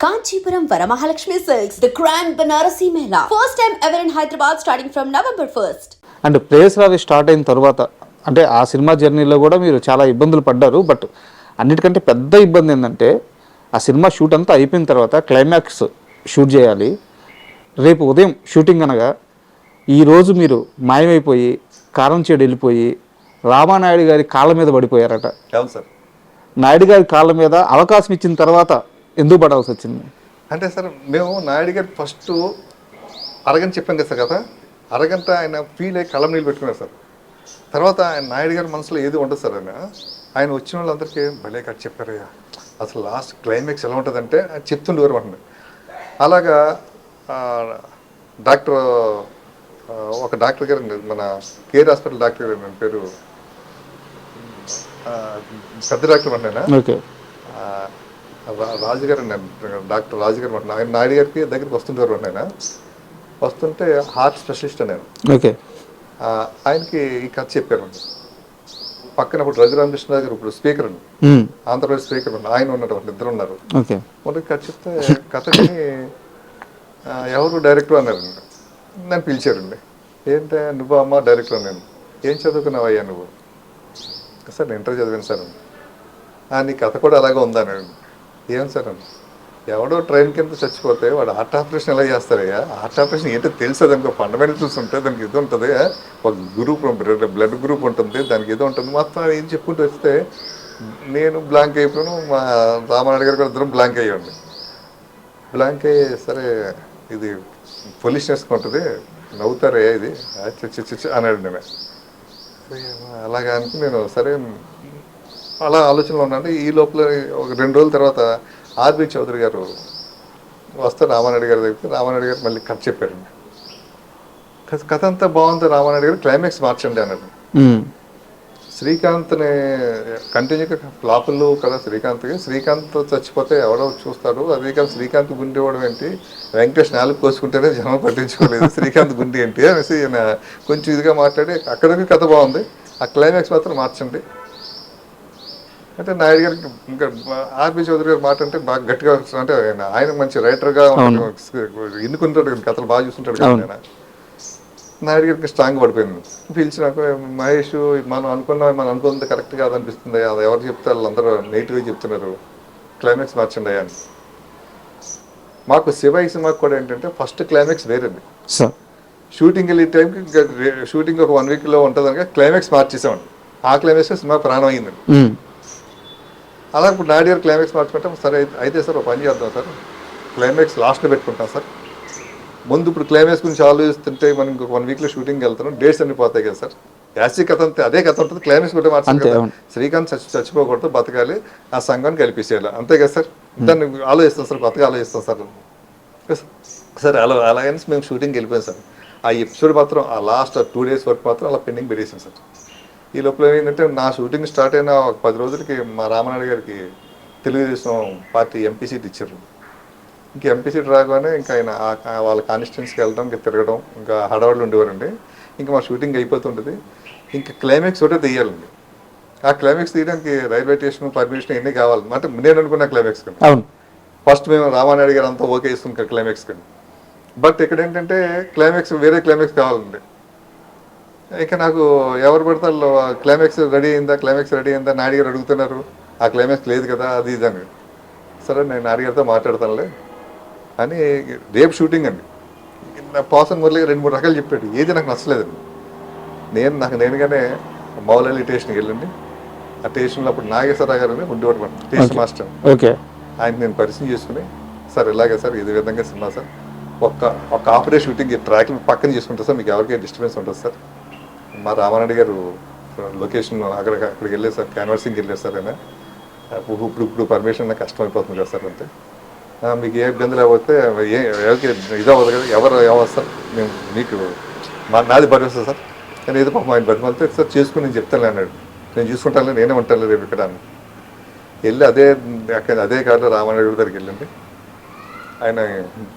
Kanchipuram Varamahalakshmi Silks, the grand Banarasi Mela. First time ever in Hyderabad starting from November 1st. And place రావి start అయిన తర్వాత అంటే ఆ cinema జర్నీలో కూడా మీరు చాలా ఇబ్బందులు పడ్డారు బట్ అన్నిటికంటే పెద్ద ఇబ్బంది ఏంటంటే ఆ సినిమా షూట్ అంతా అయిపోయిన తర్వాత క్లైమాక్స్ షూట్ చేయాలి రేపు ఉదయం షూటింగ్ అనగా ఈరోజు మీరు మాయమైపోయి కారం చేడు వెళ్ళిపోయి రామానాయుడు గారి కాళ్ళ మీద పడిపోయారట అవును సార్ నాయుడు గారి కాళ్ళ మీద అవకాశం ఇచ్చిన తర్వాత ఎందుకు పడాల్సి వచ్చింది? అంటే సార్ మేము నాయుడు గారికి ఫస్ట్ అరగంట చెప్పాం కదా సార్ కదా? అరగంట ఆయన ఫీల్ అయ్యి కళ్ళం నీళ్ళు పెట్టుకున్నారు సార్. తర్వాత ఆయన నాయుడు గారి మనసులో ఏది ఉండదు సార్ ఆయన. ఆయన వచ్చిన వాళ్ళందరికీ భలే కట్ చెప్పారయ్యా అసలు లాస్ట్ క్లైమాక్స్ ఎలా ఉంటుందంటే చెప్తుండేవారు మాట అలాగా డాక్టర్ ఒక డాక్టర్ గారు అండి, మన కేర్ హాస్పిటల్ డాక్టర్ గారు అండి, పేరు పెద్ద డాక్టర్ రా- రాజుగారు డాక్టర్ రాజుగారు ఆయన నాయుడు గారికి దగ్గరికి వస్తుంటారు ఆయన వస్తుంటే హార్ట్ స్పెషలిస్ట్ అని ఆయన ఓకే ఆయనకి ఈ కథ చెప్పారు పక్కన ఇప్పుడు రఘురామకృష్ణ గారు ఇప్పుడు స్పీకర్. ఆంధ్రప్రదేశ్ స్పీకర్ ఉన్నారు ఆయన ఉన్నారు వాళ్ళు ఇద్దరు ఉన్నారు. మొదటి కథ చెప్తే కథని ఎవరు డైరెక్టర్ అన్నారండి. నన్ను పిలిచారండి. ఏంటే నువ్వు అమ్మ డైరెక్టర్ నేను. ఏం చదువుకున్నావు అయ్యా నువ్వు? సార్ నేను ఇంటర్ చదివాను సార్ అన్నాను. "ఆ, నీ కథ కూడా అలాగే ఉందా అన్నాడు ఏం సార్ ఎవడో ట్రైన్ కింద చచ్చిపోతే వాడు హార్ట్ ఆపరేషన్ ఎలా చేస్తారయ్యా? హార్ట్ ఆపరేషన్ ఏంటో తెలుసా దానికి? ఫండమెంటల్స్ ఉంటాయి దానికి ఇది ఉంటుంది. ఒక గ్రూప్ బ్లడ్ గ్రూప్ ఉంటుంది. దానికి ఇది ఉంటుంది. మొత్తం ఏం చెప్పుకుంటూ వస్తే నేను బ్లాంక్ అయిపోయాను. మా రామారాయుడు గారు కూడా ఇద్దరం బ్లాంక్ అయ్యండి బ్లాంక్ అయ్యి సరే ఇది పొల్యూషనెస్ ఉంటుంది. నవ్వుతారయ్యా ఇది. చచ్చి చచ్చి అన్నాడు నేను. అలాగా అనుకుని నేను సరే అలా ఆలోచనలో ఉన్నాను. ఈ లోపల ఒక రెండు రోజుల తర్వాత ఆర్బి చౌదరి గారు వస్తే రామానాయుడు గారి దగ్గరికి రామానాయుడు గారు మళ్ళీ కథ చెప్పారండి కథ అంతా బాగుంది. రామానాయుడు గారు క్లైమాక్స్ మార్చండి అన్నాడు. శ్రీకాంత్ని కంటిన్యూగా ఫ్లాపులు కదా శ్రీకాంత్కి. శ్రీకాంత్ చచ్చిపోతే ఎవడో చూస్తారు. అదే కానీ శ్రీకాంత్ గుండె ఇవ్వడం ఏంటి? వెంకటేష్ నాలుగు కోసుకుంటేనే జనం పట్టించుకోలేదు. శ్రీకాంత్ గుండె ఏంటి? అనేసి కొంచెం ఇదిగా మాట్లాడి అక్కడికి కథ బాగుంది. ఆ క్లైమాక్స్ మాత్రం మార్చండి. అంటే నాయుడు గారికి ఇంకా ఆర్బి చౌదరి గారి మాట అంటే బాగా గట్టిగా అంటే ఆయన ఆయన మంచి రైటర్గా ఎన్నుకుంటాడు కదా, కథలు బాగా చూస్తుంటాడు కదా ఆయన. నాయుడు గారికి స్ట్రాంగ్ పడిపోయింది. పిలిచి నాకు మహేష్ మనం అనుకున్న మనం అనుకున్నది కరెక్ట్ కాదనిపిస్తుంది అది ఎవరు చెప్తే వాళ్ళందరూ నెగిటివ్గా చెప్తున్నారు. క్లైమాక్స్ మార్చండి అని. మాకు శివ సినిమాకి కూడా ఏంటంటే ఫస్ట్ క్లైమాక్స్ వేరండి సార్. షూటింగ్ వెళ్ళే టైంకి షూటింగ్ ఒక వన్ వీక్లో ఉంటుంది కనుక క్లైమాక్స్ మార్చేసామండి. ఆ క్లైమాక్స్ సినిమా ప్రాణం అయిందండి మ్మ్. అలా ఇప్పుడు నాయుడు గారు క్లైమాక్స్ మార్చుకుంటాం సరే అయితే- సార్ ఒక పని చేద్దాం సార్. క్లైమాక్స్ లాస్ట్లో పెట్టుకుంటాం సార్. ముందు ఇప్పుడు క్లైమాక్స్ గురించి ఆలోచిస్తుంటే మనం ఇంకొక వన్ వీక్లో షూటింగ్కి వెళ్తున్నాం. డేట్స్ అన్ని పోతాయి కదా సార్. యాసీ కథ అంతే అదే కథ ఉంటుంది. క్లైమాక్స్ కూడా మార్చాలి. శ్రీకాంత్ చచ్చి చచ్చిపోకూడదు బతకాలి. ఆ సంఘాన్ని కల్పించేయాలి. అంతే కదా సార్. దాన్ని ఆలోచిస్తాం సార్ కొత్తగా ఆలోచిస్తాం సార్. సార్. అలా అలాగని మేము షూటింగ్కి వెళ్ళిపోయాం సార్. ఆ ఎపిసోడ్ మాత్రం ఆ లాస్ట్ టూ డేస్ వరకు మాత్రం అలా పెండింగ్ పెట్టేసాం సార్. ఈ లోపల ఏంటంటే నా షూటింగ్ స్టార్ట్ అయిన ఒక పది రోజులకి మా రామనాయుడు గారికి తెలుగుదేశం పార్టీ ఎంపీ సీట్ ఇచ్చారు. ఇంక ఎంపీ సీట్ రాగానే ఇంకా ఆయన వాళ్ళ కాన్స్టిట్యున్సీకి వెళ్ళడం ఇంకా తిరగడం ఇంకా హడావుళ్ళు ఉండేవారండి. ఇంకా మా షూటింగ్ అయిపోతుంటుంది. ఇంకా క్లైమాక్స్ ఒకటే తీయాలండి. ఆ క్లైమాక్స్ తీయడానికి రైల్వే స్టేషన్ పర్మిషన్ ఇవన్నీ కావాలి? అంటే నేను అనుకున్న క్లైమాక్స్ కండి అవును. ఫస్ట్ మేము రామానాయుడు గారు అంతా ఓకే ఇస్తుంది క్లైమాక్స్ కండి బట్ ఇక్కడ ఏంటంటే క్లైమాక్స్ వేరే క్లైమాక్స్ కావాలండి. ఇక నాకు ఎవరు పడతారు? క్లైమాక్స్ రెడీ అయిందా? క్లైమాక్స్ రెడీ అయిందా? నాయుడు గారు అడుగుతున్నారు. ఆ క్లైమాక్స్ లేదు కదా అది ఇది అని. సరే నేను నాయుడు గారితో మాట్లాడతానులే అని రేపు షూటింగ్ అండి. నా పాసన్ మురళి రెండు మూడు రకాలు చెప్పాడు. ఏది నాకు నచ్చలేదండి. నేను నాకు నేనుగానే మౌలలి స్టేషన్కి వెళ్ళండి. ఆ స్టేషన్లో అప్పుడు నాగేశ్వరరావు గారు ఉండేవాడు స్టేషన్ మాస్టర్ ఓకే ఆయన నేను పరిచయం చేసుకుని సార్ ఇలాగే సార్ ఇది విధంగా సినిమా సార్. ఒక్క ఒక హాఫ్ డే షూటింగ్ ట్రాక్ పక్కన చేసుకుంటా సార్. మీకు ఎవరికి డిస్టర్బెన్స్ ఉంటుంది సార్. మా రామారెడ్డి గారు లొకేషన్ అక్కడ అక్కడికి వెళ్ళారు సార్ క్యాన్వర్సింగ్కి వెళ్ళారు సార్ ఆయన. ఇప్పుడు ఇప్పుడు ఇప్పుడు పర్మిషన్ నాకు కష్టం అయిపోతుంది కదా సార్ అంతే. మీకు ఏ ఇబ్బంది లేకపోతే ఏ ఎవరికి ఇది అవ్వదు కదా ఎవరు ఎవరు సార్. మేము మీకు మా నాది భరోసా సార్. కానీ ఏదో పాపం ఆయన బతిమాలితే సార్ చేసుకుని నేను చెప్తాను అన్నాడు. నేను చూసుకుంటాను నేనే ఉంటాను రేపు ఇక్కడ అని వెళ్ళి అదే అక్కడ అదే కారులో రామానాయుడు దగ్గరికి వెళ్ళండి. ఆయన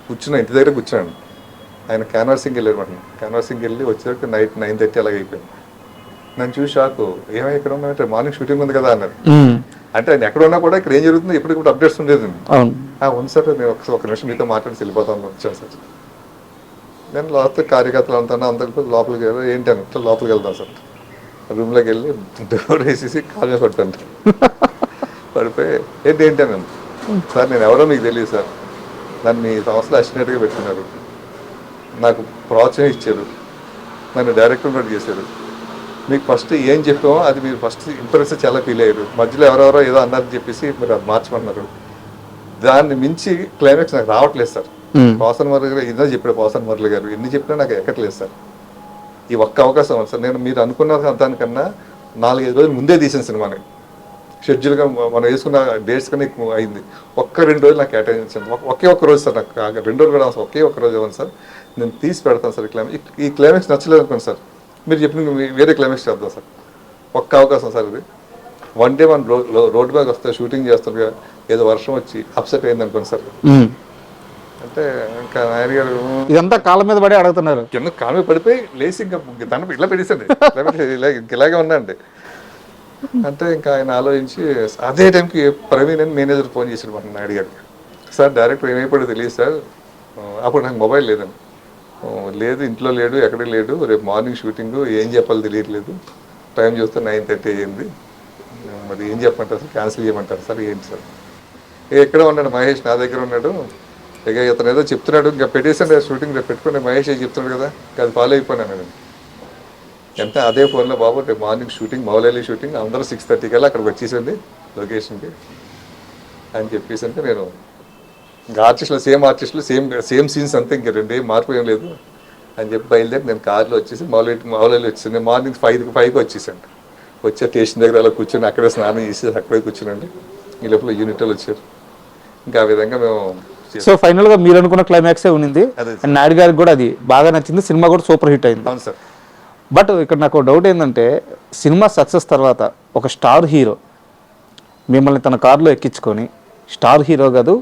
కూర్చున్న ఇంటి దగ్గర కూర్చున్నాను ఆయన క్యాన్వాసింగ్ వెళ్ళారు మాట క్యాన్వాసింగ్ వెళ్ళి వచ్చేసరికి నైట్ నైన్ థర్టీ అలాగే అయిపోయింది. నన్ను చూసి షాకు ఏమై ఇక్కడ ఉన్నామంటే మార్నింగ్ షూటింగ్ ఉంది కదా అన్నారు. అంటే ఆయన ఎక్కడ ఉన్నా కూడా ఇక్కడ ఏం జరుగుతుందో ఎప్పటికప్పుడు అప్డేట్స్ ఉండేది ఉంది సార్ నేను ఒకసారి ఒక నిమిషం మీతో మాట్లాడి వెళ్ళిపోతాను వచ్చాను సార్. నేను లోపల కార్యకర్తలు అంతా అందరికీ లోపలికి వెళ్ళి ఏంటి అని లోపలికి వెళ్తాను సార్. రూమ్లోకి వెళ్ళి డోర్ వేసేసి కాల్ పట్టాను పడిపోయి ఏంటి ఏంటి అని సార్ నేను ఎవరో మీకు తెలియదు సార్. నన్ను మీ సంస్థలో అసిస్టెంట్గా పెట్టుకున్నారు. నాకు ప్రోత్సాహం ఇచ్చారు. నన్ను డైరెక్టర్ కూడా చేశారు. మీకు ఫస్ట్ ఏం చెప్పామో అది మీరు ఫస్ట్ ఇంప్రెస్ చాలా ఫీల్ అయ్యారు. మధ్యలో ఎవరెవరో ఏదో అన్నారని చెప్పేసి మీరు అది మార్చమన్నారు. దాన్ని మించి క్లైమాక్స్ నాకు రావట్లేదు సార్. పోసన్ మురళి గారు ఇదో చెప్పాడు పోసన్ మురళి గారు. ఎన్ని చెప్పినా నాకు ఎక్కట్లేదు సార్. ఈ ఒక్క అవకాశం ఉంది సార్. నేను మీరు అనుకున్న దానికన్నా నాలుగైదు రోజులు ముందే తీసిన సినిమాని. షెడ్యూల్గా మనం వేసుకున్న డేట్స్ కన్నా ఎక్కువ అయింది. ఒక్క రెండు రోజులు నాకు కేటాయించండి. ఒక్- ఒకే ఒక్క రోజు సార్ నాకు రెండు రోజులు కూడా ఒకే ఒక్క రోజు ఇవ్వండి సార్. నేను తీసి పెడతాను సార్ ఈ క్లైమాక్స్ ఈ క్లైమాక్స్ నచ్చలేదు అనుకోండి సార్. మీరు చెప్పిన వేరే క్లైమాక్స్ చేద్దాం సార్. ఒక్క అవకాశం సార్ ఇది. వన్ డే మన రోడ్ బ్యాగ్ వస్తే షూటింగ్ చేస్తుండగా ఏదో వర్షం వచ్చి అప్సెట్ అయింది అనుకోండి సార్. అంటే ఇంకా నాయన గారు ఇదంతా కాళ్ళ మీద పడి అడుగుతున్నారు. కింద కాలు పడిపోయి లేచి ఇంకా దండ ఇలా పెట్టేసండి ఇలా ఇంక ఇలాగే ఉందండి అంటే ఇంకా ఆయన ఆలోచించి అదే టైంకి ప్రవీణ్ అని మేనేజర్ ఫోన్ చేశాడు మనం అడిగాడు. సార్ డైరెక్ట్ ఏమైపోయాడో తెలియదు సార్. అప్పుడు నాకు మొబైల్ లేదండి. లేదు ఇంట్లో లేడు ఎక్కడ లేడు. రేపు మార్నింగ్ షూటింగ్ ఏం చెప్పాలో తెలియట్లేదు. టైం చూస్తే నైన్ థర్టీ అయ్యింది. మరి ఏం చెప్పమంటారు సార్? క్యాన్సిల్ చేయమంటారు సార్? ఏంటి సార్? ఎక్కడ ఉన్నాడు మహేష్ నా దగ్గర ఉన్నాడు. ఇక ఇతను ఏదో చెప్తున్నాడు. ఇంకా పెట్టేసాను షూటింగ్ రేపు పెట్టుకుని మహేష్ చెప్తున్నాడు కదా. ఇంకా అది ఫాలో అయిపోయినాను నేను. ఎంత అదే ఫోన్లో బాబు రేపు మార్నింగ్ షూటింగ్ మౌలలి షూటింగ్ అందరూ సిక్స్ థర్టీ కల్లా అక్కడికి వచ్చేసండి లొకేషన్కి అని చెప్పేసి అంటే నేను ఇంకా ఆర్టిస్టులు సేమ్ ఆర్టిస్టులు సేమ్ సేమ్ సీన్స్ అంతే ఇంక రెండు ఏం మార్పు ఏం లేదు అని చెప్పి బయలుదేరి నేను కార్లో వచ్చేసి మౌలలి మౌలలి వచ్చేసి మార్నింగ్ ఫైవ్కి ఫైవ్కి వచ్చేసాను వచ్చే స్టేషన్ దగ్గర అలా కూర్చొని అక్కడే స్నానం చేసి అక్కడే కూర్చునండి. ఈ లోపల యూనిట్ వాళ్ళు వచ్చారు. ఇంకా ఆ విధంగా మేము. సో ఫైనల్గా మీరు అనుకున్న క్లైమాక్సే అండ్ నాయుడు గారికి కూడా అది బాగా నచ్చింది. సినిమా కూడా సూపర్ హిట్ అయింది. అవును సార్. బట్ ఇక్కడ నాకు డౌట్ ఏంటంటే సినిమా సక్సెస్ తర్వాత ఒక స్టార్ హీరో మిమ్మల్ని తన కారులో ఎక్కించుకొని స్టార్ హీరో కాదు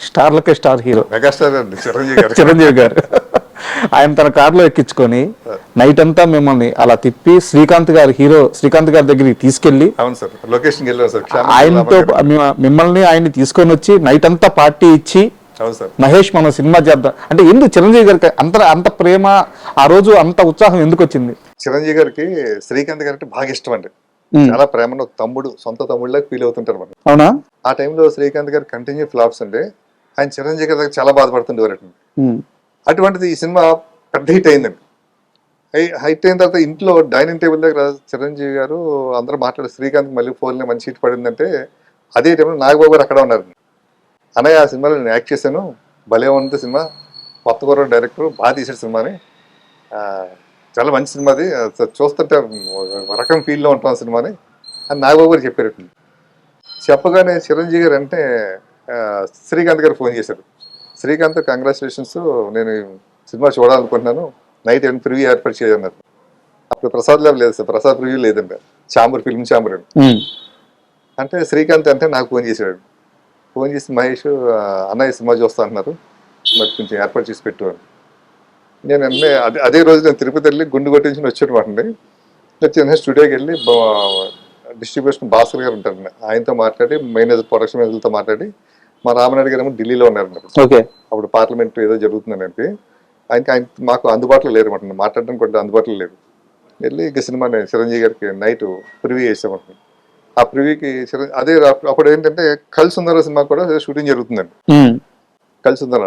స్టార్లకే స్టార్ హీరో. మెగాస్టార్ అండి చిరంజీవి గారు. చిరంజీవి గారు. ఆయన తన కారులో ఎక్కించుకొని నైట్ అంతా మిమ్మల్ని అలా తిప్పి శ్రీకాంత్ గారి హీరో శ్రీకాంత్ గారి దగ్గరికి తీసుకెళ్ళి ఆయనతో మిమ్మ- మిమ్మల్ని ఆయన్ని తీసుకొని వచ్చి నైట్ అంతా పార్టీ ఇచ్చి మహేష్ మనం సినిమా చేద్దాం. అంటే ఎందుకు చిరంజీవి గారికి అంత అంత ప్రేమ ఆ రోజు అంత ఉత్సాహం ఎందుకు వచ్చింది? చిరంజీవి గారికి శ్రీకాంత్ గారు అంటే బాగా ఇష్టం అండి. చాలా ప్రేమను ఒక తమ్ముడు సొంత తమ్ముడిలాగా ఫీల్ అవుతుంటారు మనం. అవునా? ఆ టైంలో శ్రీకాంత్ గారు కంటిన్యూ ఫ్లాప్స్ అండి. ఆయన చిరంజీవి గారి దగ్గర చాలా బాధపడుతుండేవారు. అటువంటిది ఈ సినిమా పెద్ద హిట్ అయిందండి. హైట్ అయిన తర్వాత ఇంట్లో డైనింగ్ టేబుల్ దగ్గర చిరంజీవి గారు అందరూ మాట్లాడు శ్రీకాంత్ మళ్ళీ ఫోన్లో మంచి హిట్ పడిందంటే అదే టైంలో నాగబాబు గారు అక్కడ ఉన్నారు. అన్నయ్య ఆ సినిమాలో నేను యాక్ట్ చేశాను. భలే ఉంది సినిమా. కొత్త డైరెక్టర్ బాగా తీసాడు సినిమాని. చాలా మంచి సినిమా అది. చూస్తుంటే రకం ఫీల్లో ఉంటాం సినిమాని. అని నాగబాబు గారు చెప్పారు చెప్పగానే చిరంజీవి గారు అంటే శ్రీకాంత్ గారు ఫోన్ చేశారు. శ్రీకాంత్ కంగ్రాచులేషన్స్ నేను సినిమా చూడాలనుకుంటున్నాను. నైట్ ఎండ్ ప్రివ్యూ ఏర్పాటు చేయన్నారు అప్పుడు ప్రసాద్ ల్యాబ్ లేదు సార్. ప్రసాద్ ప్రివ్యూ లేదండి. Chamber film chamber. అంటే శ్రీకాంత్ అంటే నాకు ఫోన్ చేశాడు. ఫోన్ చేసి మహేష్ అన్నయ్య సినిమా చూస్తా అంటున్నారు. మరి కొంచెం ఏర్పాటు చేసి పెట్టు అని. నేను అన్నీ అదే అదే రోజు నేను తిరుపతి వెళ్ళి గుండు కొట్టించుకుని వచ్చాను అండి వచ్చి నేను స్టూడియోకి వెళ్ళి డిస్ట్రిబ్యూషన్ భాస్కర్ గారు ఉంటారండి ఆయనతో మాట్లాడి మేనేజర్ ప్రొడక్షన్ మేనేజర్తో మాట్లాడి మా రామనాయుడు గారు ఏమో ఢిల్లీలో ఉన్నారండి అప్పుడు. ఓకే. అప్పుడు పార్లమెంట్ ఏదో జరుగుతుందని చెప్పి ఆయనకి ఆయన మాకు అందుబాటులో లేరు అనమాట మాట్లాడడం కొంచెం అందుబాటులో లేరు వెళ్ళి ఇక సినిమా నేను చిరంజీవి గారికి నైట్ ప్రివ్యూ చేసామంట ఆ ప్రివ్యూకి చిరంజీ అదే అప్పుడు- ఏంటంటే కలిసి ఉందర సినిమా కూడా షూటింగ్ జరుగుతుందండి. కలిసి ఉందర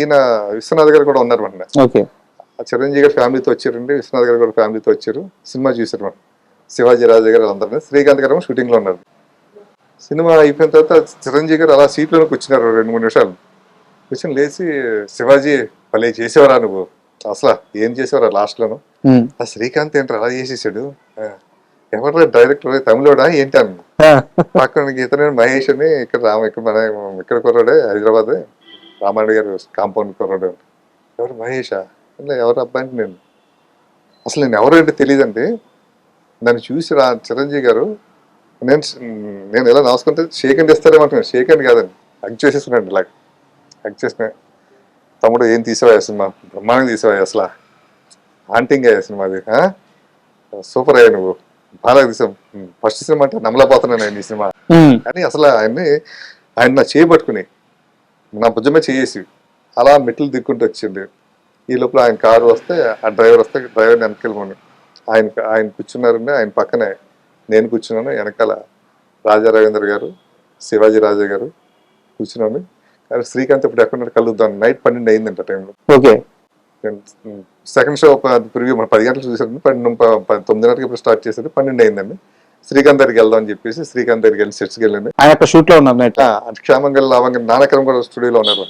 ఈయన విశ్వనాథ్ గారు కూడా ఉన్నారు మన చిరంజీవి గారు ఫ్యామిలీతో వచ్చారండి. విశ్వనాథ్ గారు కూడా ఫ్యామిలీతో వచ్చారు. సినిమా చూసారు మనం శివాజీ రాజు గారు అందరినీ. శ్రీకాంత్ గారు ఏమో షూటింగ్లో ఉన్నారు. సినిమా అయిపోయిన తర్వాత చిరంజీవి గారు అలా సీట్లోకి కూర్చున్నారు రెండు మూడు నిమిషాలు. కూర్చొని లేచి శివాజీ భలే చేసేవారా నువ్వు? అసలు ఏం చేసేవారా లాస్ట్లోను? ఉమ్. ఆ శ్రీకాంత్ ఏంటి అలా చేసేసాడు? ఎవరు డైరెక్టర్? తమిళోడా? ఏంటి అన్న. పక్కన ఇతను మహేష్ అని ఇక్కడ రామ ఇక్కడ మన ఇక్కడ కుర్రాడే హైదరాబాద్. రామారెడ్డి గారు కాంపౌండ్ కుర్రాడు. ఎవరు మహేషా? అంటే ఎవరు అబ్బాయి అంటే నేను. అసలు నేను ఎవరు తెలియదండి నన్ను చూసి రా చిరంజీవి గారు నేను నేను ఎలా నమస్కుంటే షేక్ అండ్ ఇస్తారేమంటున్నాను షేక్ అండ్ కాదండి. హక్ చేసేస్తున్నాడు ఇలా హక్ చేసిన తమ్ముడు ఏం తీసేవా సినిమా? బ్రహ్మాండంగా తీసేవా అసలు. ఆంటింగ్ అయ్యా సినిమా అది సూపర్ అయ్యా నువ్వు. బాగా తీసాం ఫస్ట్ సినిమా అంటే నమ్మలేకపోతున్నాను ఆయన ఈ సినిమా. కానీ అసలు ఆయన్ని ఆయన నా చేయి పట్టుకుని నా భుజమే చేసి అలా మెట్లు దిక్కుంటూ వచ్చింది. ఈ లోపల ఆయన కారు వస్తే ఆ డ్రైవర్ వస్తే డ్రైవర్ వెనకెళ్ళమని ఆయన ఆయన కూర్చున్నారండి ఆయన పక్కనే నేను కూర్చున్నాను వెనకాల రాజా రవీంద్ర గారు శివాజీ రాజా గారు కూర్చున్నాను కానీ శ్రీకాంత్ ఇప్పుడు ఎక్కడ కలుద్దాం నైట్ పన్నెండు అయిందంట టైంలో. ఓకే. సెకండ్ షో ప్రివ్యూ మన పది గంటలు చూసారు పన్నెండు తొమ్మిదిన్నరకి ఇప్పుడు స్టార్ట్ చేసేది పన్నెండు అయిందండి. శ్రీకాంత్ దగ్గరికి వెళ్దాం అని చెప్పేసి శ్రీకాంత్ దగ్గరికి వెళ్ళి సెట్స్కి వెళ్ళండి ఆయన షూట్లో ఉన్నారు క్షేమంగా లావంగా నానకరం కూడా స్టూడియోలో ఉన్నారు.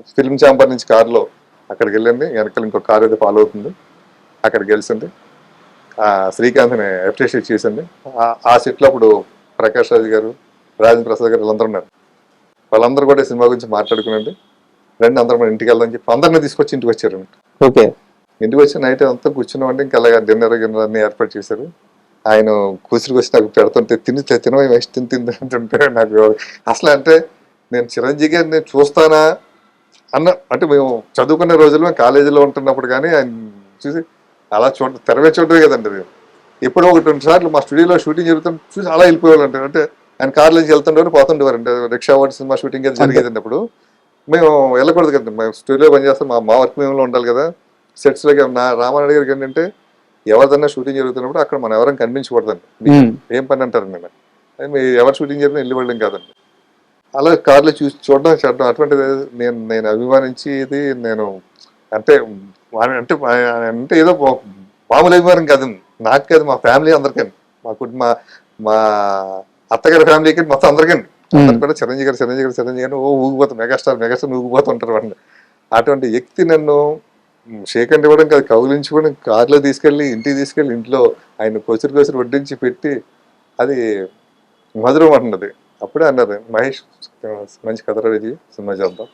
ఫిల్మ్ ఛాంబర్ నుంచి కారులో అక్కడికి వెళ్ళండి. వెనకాల ఇంకో కారు అయితే ఫాలో అవుతుంది. అక్కడికి ఆ శ్రీకాంత్ని అప్రిషియేట్ చేసింది ఆ- సెట్లో అప్పుడు ప్రకాష్ రాజ్ గారు రాజేంద్ర ప్రసాద్ గారు వీళ్ళందరూ ఉన్నారు. వాళ్ళందరూ కూడా సినిమా గురించి మాట్లాడుకునండి. రండి అందరం మన ఇంటికి వెళ్దాం చెప్పి అందరిని తీసుకొచ్చి ఇంటికి వచ్చారు ఓకే. ఇంటికి వచ్చి నైట్ అంతా కూర్చున్న ఇంకా అలాగా డిన్నర్ గిన్నర్ అన్ని ఏర్పాటు చేశారు. ఆయన కూతురికి వచ్చి నాకు పెడుతుంటే తిని తినవై వేసి తిని తిని అంటుంటే నాకు అసలు అంటే నేను చిరంజీవి గారిని నేను చూస్తానా అన్న అంటే మేము చదువుకునే రోజుల్లో మేము కాలేజీలో ఉంటున్నప్పుడు కానీ ఆయన చూసి అలా చూడ తెరవే చూడరు కదండి మేము ఎప్పుడో ఒకటి రెండు సార్లు మా స్టూడియోలో షూటింగ్ జరుగుతాం చూసి అలా వెళ్ళిపోయేవాళ్ళు అంటే ఆయన కార్లో నుంచి వెళ్తుండేవారు పోతుండేవారు. అంటే రిక్షా వాడి సినిమా షూటింగ్ అది జరిగేది అప్పుడు. మేము వెళ్ళకూడదు కదండి మేము స్టూడియో పని చేస్తాం మా మా వర్క్ మేము ఉండాలి కదా. సెట్స్లోకి నా రామారాయుడు గారికి ఏంటంటే ఎవరిదన్నా షూటింగ్ జరుగుతున్నప్పుడు అక్కడ మనం ఎవరైనా కనిపించకూడదండి. ఏం పని అంటారు నేను ఎవరు షూటింగ్ జరిగినా వెళ్ళి వెళ్ళడం కాదండి. అలా కార్లో చూసి చూడడం చూడడం అటువంటిది నేను నేను అభిమానించి ఇది నేను అంటే అంటే అంటే ఏదో మామూలు అభిమానం కాదు. నాకు కాదు మా ఫ్యామిలీ అందరికీ. మా కుటుంబ మా అత్తగారి ఫ్యామిలీకి మొత్తం అందరికీ. అందరు కూడా చిరంజీవి గారు చిరంజీవి గారు చిరంజీవి గారు ఓ ఊగిపోతాం మెగాస్టార్ మెగాస్టార్ ఊగిపోతుంటారు వాడిని అటువంటి వ్యక్తి నన్ను షేకండ్ ఇవ్వడం కాదు కౌలించుకోవడం కార్లో తీసుకెళ్ళి ఇంటికి తీసుకెళ్ళి ఇంట్లో ఆయన కొసురు కొసురు వడ్డించి పెట్టి అది మధురం అంటున్నది. అప్పుడే అన్నారు మహేష్ మంచి కథ రెడీ సినిమా చేద్దాం.